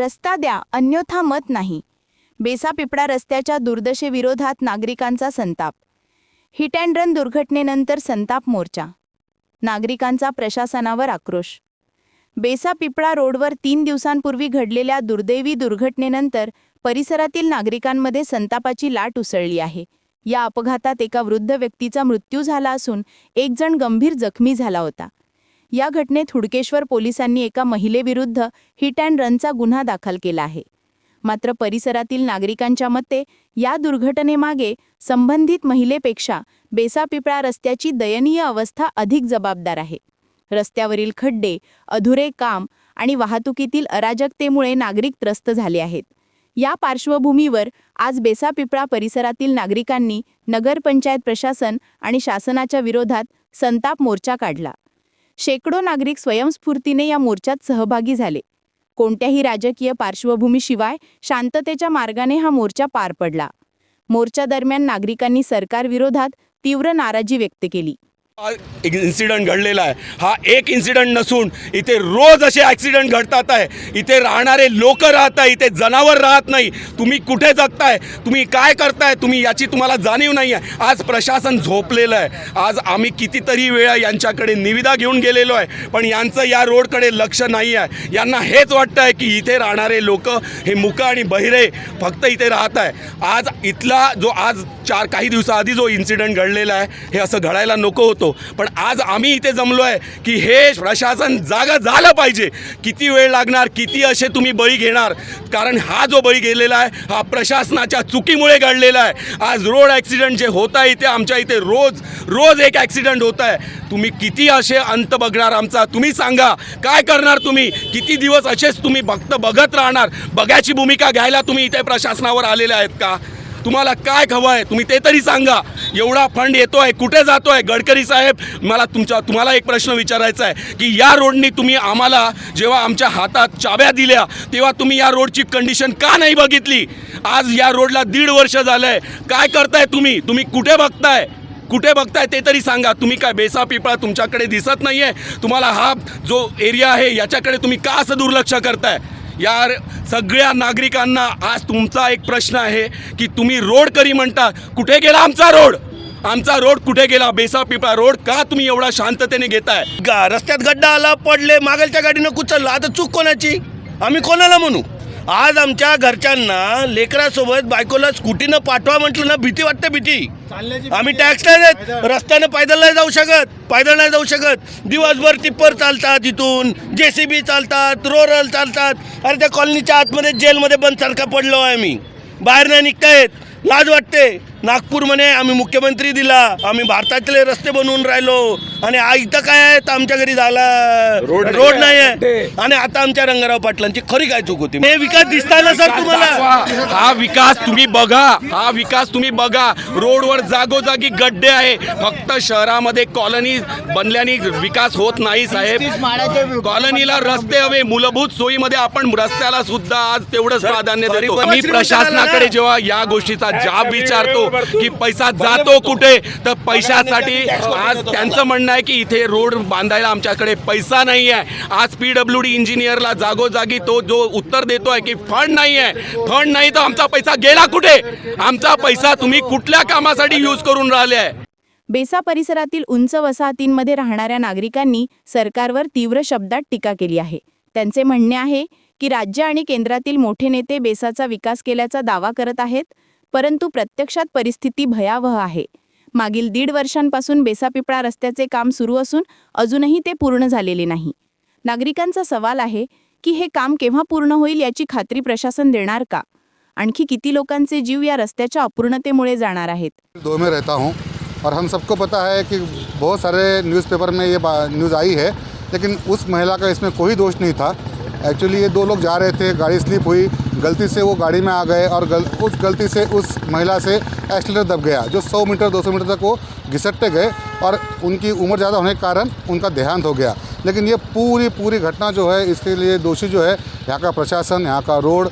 रस्ता द्या अन्यथा मत नाही. बेसापिपळा रस्त्याच्या दुर्दशेविरोधात नागरिकांचा संताप. हिट अँड रन दुर्घटनेनंतर संताप मोर्चा. नागरिकांचा प्रशासनावर आक्रोश. बेसापिपळा रोडवर तीन दिवसांपूर्वी घडलेल्या दुर्दैवी दुर्घटनेनंतर परिसरातील नागरिकांमध्ये संतापाची लाट उसळली आहे. या अपघातात एका वृद्ध व्यक्तीचा मृत्यू झाला असून एक जण गंभीर जखमी झाला होता. या घटनेत हुडकेश्वर पोलिसांनी एका महिलेविरुद्ध हिट अँड रनचा गुन्हा दाखल केला आहे. मात्र परिसरातील नागरिकांच्या मते या दुर्घटनेमागे संबंधित महिलेपेक्षा बेसापिपळा रस्त्याची दयनीय अवस्था अधिक जबाबदार आहे. रस्त्यावरील खड्डे अधुरे काम आणि वाहतुकीतील अराजकतेमुळे नागरिक त्रस्त झाले आहेत. या पार्श्वभूमीवर आज बेसापिपळा परिसरातील नागरिकांनी नगरपंचायत प्रशासन आणि शासनाच्या विरोधात संताप मोर्चा काढला. शेकडो नागरिक स्वयंस्फूर्तीने या मोर्चात सहभागी झाले. कोणत्याही राजकीय पार्श्वभूमीशिवाय शांततेच्या मार्गाने हा मोर्चा पार पडला. मोर्चादरम्यान नागरिकांनी सरकारविरोधात तीव्र नाराजी व्यक्त केली. हा इन्सिडंट घडलेला आहे. हा एक इन्सिडंट नसून इथे रोज असे ॲक्सिडेंट घडतात आहे. इथे राहणारे लोक राहत आहे इथे जनावर राहत नाही. तुम्ही कुठे जगताय? तुम्ही काय करताय? तुम्ही याची तुम्हाला जाणीव नाही आहे. आज प्रशासन झोपलेलं आहे. आज आम्ही कितीतरी वेळा यांच्याकडे निविदा घेऊन गेलेलो आहे. पण यांचं या रोडकडे लक्ष नाही आहे. यांना हेच वाटतं आहे की इथे राहणारे लोक हे मुकं आणि बहिरे फक्त इथे राहत आहे. आज इथला जो आज चार काही दिवसाआधी जो इन्सिडंट घडलेला आहे हे असं घडायला नको होतो. पण आज आम्ही इथे जमलो आहे की हे प्रशासन जागा झालं पाहिजे. किती वेळ लागणार किती असे तुम्ही बळी घेणार? कारण हा जो बळी गेलेला आहे हा प्रशासनाच्या चुकीमुळे घडलेला आहे. आज रोड ॲक्सिडेंट जे होत आहे इथे आमच्या इथे रोज रोज एक ॲक्सिडेंट होत आहे. तुम्ही किती असे अंत बघणार आमचा? तुम्ही सांगा. काय करणार तुम्ही? किती दिवस असेच तुम्ही फक्त बघत राहणार? बघायची भूमिका घ्यायला तुम्ही इथे प्रशासनावर आलेले आहेत का? तुम्हाला काय हवं आहे तुम्ही ते तरी सांगा. एवढा फंड येतो आहे कुठे जातो आहे गडकरी साहेब मला तुमच्या तुम्हाला एक प्रश्न विचारायचा आहे की या रोडनी तुम्ही आम्हाला जेव्हा आमच्या हातात चाव्या दिल्या तेव्हा तुम्ही या रोडची कंडिशन का नाही बघितली? आज या रोडला दीड वर्ष झालं आहे काय करताय तुम्ही? तुम्ही कुठे बघताय? कुठे बघताय ते तरी सांगा. तुम्ही काय बेसा पिपळा तुमच्याकडे दिसत नाही आहे तुम्हाला हा जो एरिया आहे याच्याकडे तुम्ही का असं दुर्लक्ष करताय? या सगळ्या नागरिकांना आज तुमचा एक प्रश्न आहे की तुम्ही रोड करी म्हणता कुठे गेला आमचा रोड? आमचा रोड कुठे गेला? बेसा पिपळा रोड का तुम्ही एवढा शांततेने घेताय? रस्त्यात गड्डा आला पडले मागलच्या गाडीनं कुचललं. आता चूक कोणाची? आम्ही कोणाला म्हणू? आज आमच्या घरच्यांना लेकरासोबत बायकोला स्कूटीनं पाठवा म्हटलं ना भीती वाटते भीती. आम्ही टॅक्स नाही देत. रस्त्याने पैदल नाही जाऊ शकत पैदल नाही जाऊ शकत. दिवसभर टिप्पर चालतात इथून जे सी बी चालतात रोरल चालतात. अरे त्या कॉलनीच्या आतमध्ये जेलमध्ये बंद सारखा पडलो आहे आम्ही. बाहेर नाही निघतायत लाज वाटते. नागपूर म्हणे आम्ही मुख्यमंत्री दिला. आम्ही भारतातले रस्ते बनवून राहिलो. आणि इथं काय आहे तर आमच्या घरी झाला रोड नाही आहे. आणि आता आमच्या रंगाराव पाटलांची खरी काय चूक होती? हे विकास दिसताना सर तुम्हाला. हा विकास तुम्ही बघा. हा विकास तुम्ही बघा. रोडवर जागोजागी गड्डे आहे. फक्त शहरामध्ये कॉलनी बनल्याने विकास होत नाही साहेब. कॉलनीला रस्ते हवे. मूलभूत सोयीमध्ये आपण रस्त्याला सुद्धा आज तेवढंच प्राधान्य देतो. सुविधा प्रशासनाकडे. जेव्हा या गोष्टीचा जाब विचारतो की पैसा जातो कुठे तर पैशासाठी आज त्यांचं म्हणणं आहे की इथे रोड बांधायला आमच्याकडे पैसा नाही आहे आज पी डब्ल्यू डी इंजिनियरला जागोजागी तो जो उत्तर देतो आहे की फंड नाही आहे फंड नाही तर आमचा पैसा गेला कुठे? आमचा पैसा तुम्ही कुठल्या कामासाठी यूज करून राहिले? आहे बेसा परिसरातील उंच वसाहतींमध्ये राहणाऱ्या नागरिकांनी सरकारवर तीव्र शब्दात टीका केली आहे. त्यांचे म्हणणे आहे की राज्य आणि केंद्रातील मोठे नेते बेसाचा विकास केल्याचा दावा करत आहेत. परंतु प्रत्यक्षात परिस्थिती भयावह आहे. मागील दीड वर्षांपासून बेसापिपळा रस्त्याचे काम सुरू असून अजूनही ते पूर्ण झालेले नाही. नागरिकांचा सवाल आहे की हे काम केव्हा पूर्ण होईल याची खात्री प्रशासन देणार का? आणखी किती लोकांचे जीव या रस्त्याच्या अपूर्णतेमुळे जाणार आहेत? दो में रहता हूँ और हम सबको पता है कि बहुत सारे न्यूज़पेपर में ये बा- न्यूज़ आई है लेकिन उस महिला का इसमें कोई दोष नहीं था। एक्चुअली ये दो लोग जा रहे थे गाड़ी स्लिप हुई गलती से वो गाड़ी में आ गए और गल, उस गलती से उस महिला से एक्सीटर दब गया जो 100 मीटर 200 मीटर तक वो घिसटते गए और उनकी उम्र ज़्यादा होने के कारण उनका देहांत हो गया। लेकिन ये पूरी पूरी घटना जो है इसके लिए दोषी जो है यहाँ का प्रशासन यहाँ का रोड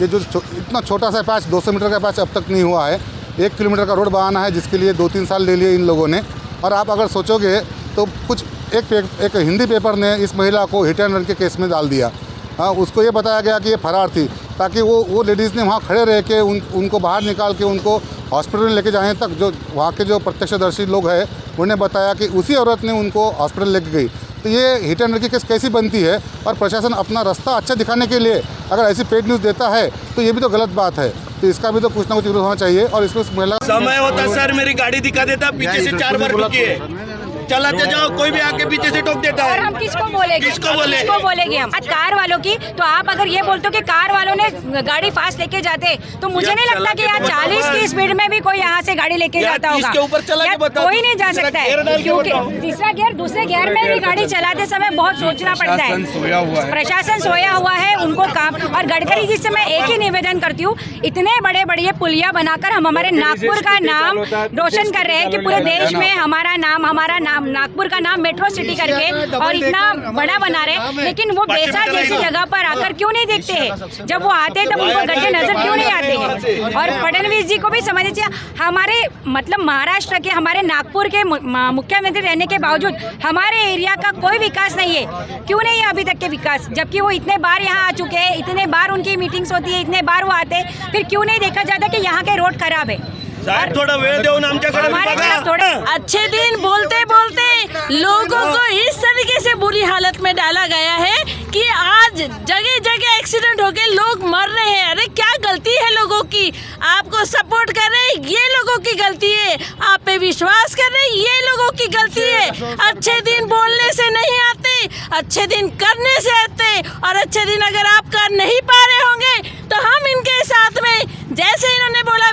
ये जो छो, इतना छोटा सा पैच 200 मीटर का पैच अब तक नहीं हुआ है। एक किलोमीटर का रोड बनाना है जिसके लिए दो तीन साल ले लिए इन लोगों ने। और आप अगर सोचोगे तो कुछ एक पे, एक हिंदी पेपर ने इस महिला को हिट एंड रन के केस में डाल दिया। हाँ उसको ये बताया गया कि ये फरार थी ताकि वो वो लेडीज़ ने वहाँ खड़े रह के उन उनको बाहर निकाल के उनको हॉस्पिटल में लेके जाने तक जो वहाँ के जो प्रत्यक्षदर्शी लोग हैं उन्होंने बताया कि उसी औरत ने उनको हॉस्पिटल लेके गई। तो ये हिट एंड रन की केस कैसी बनती है? और प्रशासन अपना रास्ता अच्छा दिखाने के लिए अगर ऐसी पेड न्यूज़ देता है तो ये भी तो गलत बात है। तो इसका भी तो कुछ ना कुछ विरोध होना चाहिए और इसमें महिला समय होता सर मेरी गाड़ी दिखा देता पीछे से चार बार ठोकी है चलाते जाओ कोई भी आके पीछे से ठोक देता और है। हम किसको बोलेंगे? किसको बोले? किसको बोलेंगे हम? आज कार वालों की तो आप अगर ये बोलते हो कि कार वालों ने गाड़ी फास्ट लेके जाते तो मुझे नहीं लगता कि यहाँ तो चालीस की स्पीड में भी कोई यहाँ से गाड़ी लेके जाता 30 होगा। के ऊपर चला के बताओ। कोई नहीं जा सकता है। क्योंकि तीसरा गियर दूसरे गियर में भी गाड़ी चलाते समय बहुत सोचना पड़ता है। है। प्रशासन सोया हुआ है उनको काम और गडकरी जी से मैं एक ही निवेदन करती हूँ इतने बड़े बड़े पुलिया बनाकर हम हमारे नागपुर का नाम रोशन कर रहे हैं कि पूरे देश में हमारा नाम हमारा नाम नागपुर का नाम मेट्रो सिटी करके और इतना बड़ा बना रहे लेकिन वो बेसा जैसी जगह पर आकर क्यों नहीं देखते हैं? जब वो आते हैं तब उनको गड्ढे नज़र क्यों नहीं आते? हैं और फडणवीस जी को भी समझना चाहिए हमारे मतलब महाराष्ट्र के हमारे नागपुर के मुख्यमंत्री रहने के बावजूद हमारे एरिया का कोई विकास नहीं है। क्यों नहीं है अभी तक के विकास? जबकि वो इतने बार यहाँ आ चुके हैं इतने बार उनकी मीटिंग्स होती है इतने बार वो आते हैं फिर क्यों नहीं देखा जाता कि यहाँ के रोड खराब है? साहेब थोड़ा वेळ देऊन आमच्याकडे हमारे तरफ़ थोड़े अच्छे दिन बोलते बोलते लोगों को इस तरीके से बुरी हालत में डाला गया है कि आज जगह जगह एक्सीडेंट हो गए लोग मर रहे हैं। अरे क्या गलती है लोगों की? आपको सपोर्ट कर रहे ये लोगों की गलती है। आप पे विश्वास कर रहे हैं ये लोगों की गलती है। अच्छे दिन बोलने से नहीं आते अच्छे दिन करने से आते और अच्छे दिन अगर आप कर नहीं पा रहे होंगे तो हम इनके साथ में जैसे इन्होंने बोला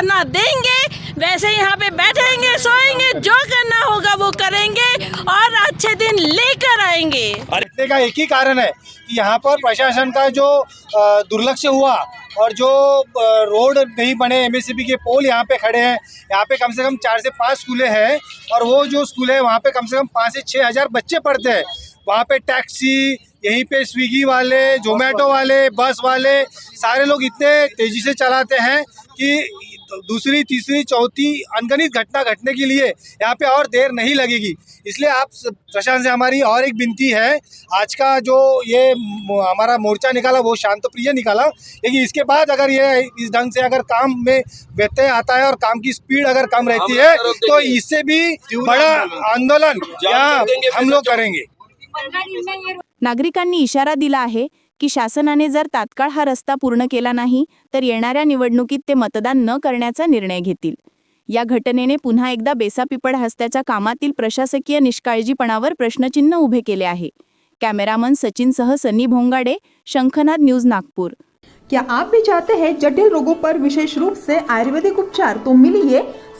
धरना देंगे, वैसे यहाँ पे बैठेंगे, सोएँगे, जो करना होगा वो करेंगे और अच्छे दिन लेकर आएँगे। घटने का एक ही कारण है कि यहाँ पर प्रशासन का जो दुर्लक्ष्य हुआ और जो रोड नहीं बने एमएससीबी के पोल यहाँ पे खड़े हैं, यहाँ पे कम से कम चार से पाँच स्कूलें हैं और वो जो स्कूल है, वहाँ पे कम से कम पाँच से छः हज़ार बच्चे पढ़ते हैं। वहाँ पे टैक्सी, यहीं पे स्विगी वाले, जोमेटो वाले, बस वाले, सारे लोग इतने तेज़ी से चलाते हैं कि दूसरी तीसरी चौथी अनगणित घटना घटने के लिए यहाँ पे और देर नहीं लगेगी। इसलिए आप प्रशासन से हमारी और एक विनती है आज का जो ये हमारा मोर्चा निकाला वो शांत प्रिय निकाला लेकिन इसके बाद अगर ये इस ढंग से अगर काम में व्यत्यय आता है और काम की स्पीड अगर कम रहती है तो इससे भी बड़ा आंदोलन यहाँ हम लोग करेंगे। नागरिकांनी इशारा दिला आहे की शासनाने जर तात्काळ हा रस्ता पूर्ण केला नाही तर येणाऱ्या निवडणुकीत ते मतदान न करण्याचा निर्णय घेतील. या घटनेने पुन्हा एकदा बेसापिपड हस्त्याच्या कामातील प्रशासकीय निष्काळजीपणावर प्रश्नचिन्ह उभे केले आहे. कॅमेरामन सचिनसह सनी भोंगाडे शंखनाद न्यूज नागपूर. क्या आप भी चाहते हैं जटिल रोगों पर विशेष रूप से आयुर्वेदिक उपचार तो मिलिए